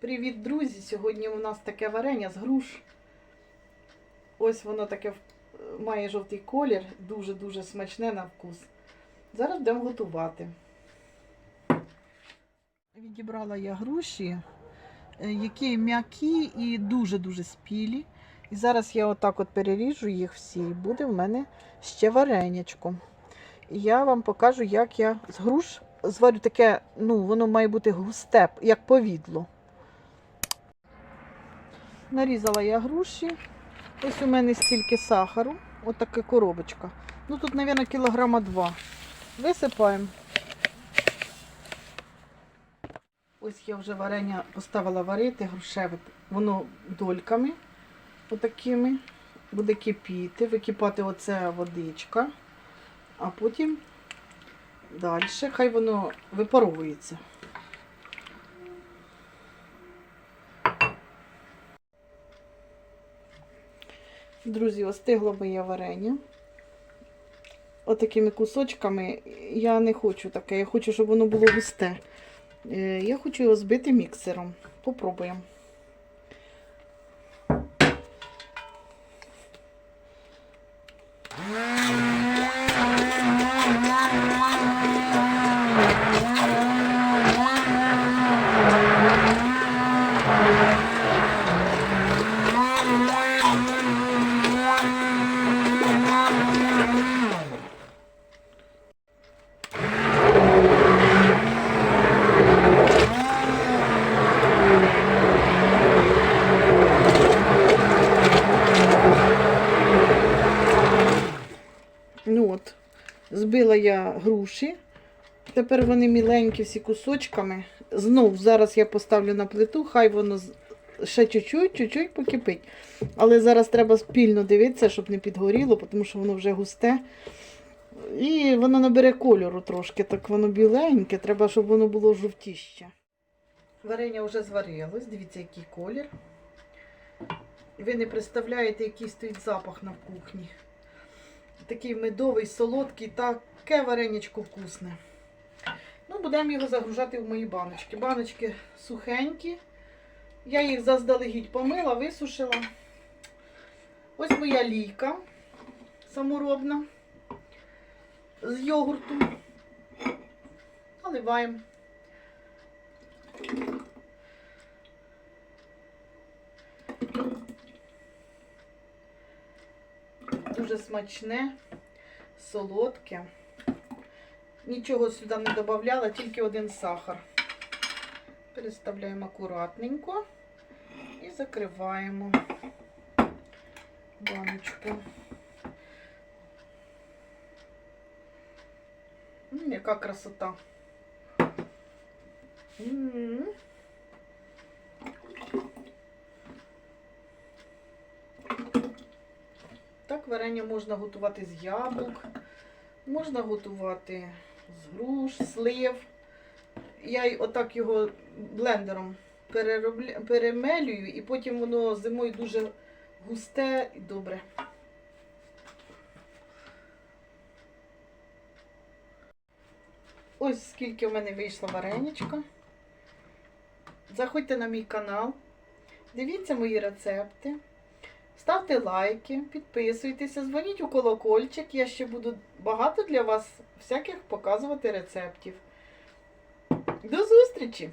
Привіт, друзі! Сьогодні у нас таке варення з груш. Ось воно таке має жовтий колір, дуже-дуже смачне на вкус. Зараз будемо готувати. Відібрала я груші, е, які м'які і дуже-дуже спілі. І зараз я отак от переріжу їх всі, і буде в мене ще варенячко. Я вам покажу, як я з груш зварю таке, ну, воно має бути густе, як повідло. Нарізала я груші. Ось у мене стільки сахару. Ось така коробочка. Ну тут, мабуть, кілограма два. Висипаємо. Ось я вже варення поставила варити грушеве. Воно дольками отакими. Буде кипіти, википати оця водичка, а потім далі хай воно випаровується. Друзі, остигло моє варення. Отакими кусочками. Я не хочу таке, я хочу, щоб воно було густе. Е, Я хочу його збити міксером. Попробуємо. Ну от, збила я груші. Тепер вони міленькі всі кусочками. Знов зараз я поставлю на плиту, хай воно ще чуть-чуть, чуть-чуть покипить. Але зараз треба спільно дивитися, щоб не підгоріло, тому що воно вже густе. І воно набере кольору трошки, так воно біленьке, треба, щоб воно було жовтіще. Варення вже зварилось, дивіться, який колір. Ви не представляєте, який стоїть запах на кухні. Такий медовий, солодкий, таке вареничко вкусне. Ну, будемо його загружати в мої баночки. Баночки сухенькі. Я їх заздалегідь помила, висушила. Ось моя лійка саморобна з йогурту. Наливаємо. Дуже смачне, солодке. Нічого сюди не додавала, тільки один сахар. Переставляємо акуратненько і закриваємо баночку. М, яка красота. М. Так, варення можна готувати з яблук, можна готувати з груш, слив. Я отак його блендером перероблю, перемелюю, і потім воно зимою дуже густе і добре. Ось скільки в мене вийшло вареничка. Заходьте на мій канал, дивіться мої рецепти. Ставте лайки, підписуйтеся, дзвоніть у колокольчик. Я ще буду багато для вас всяких показувати рецептів. До зустрічі!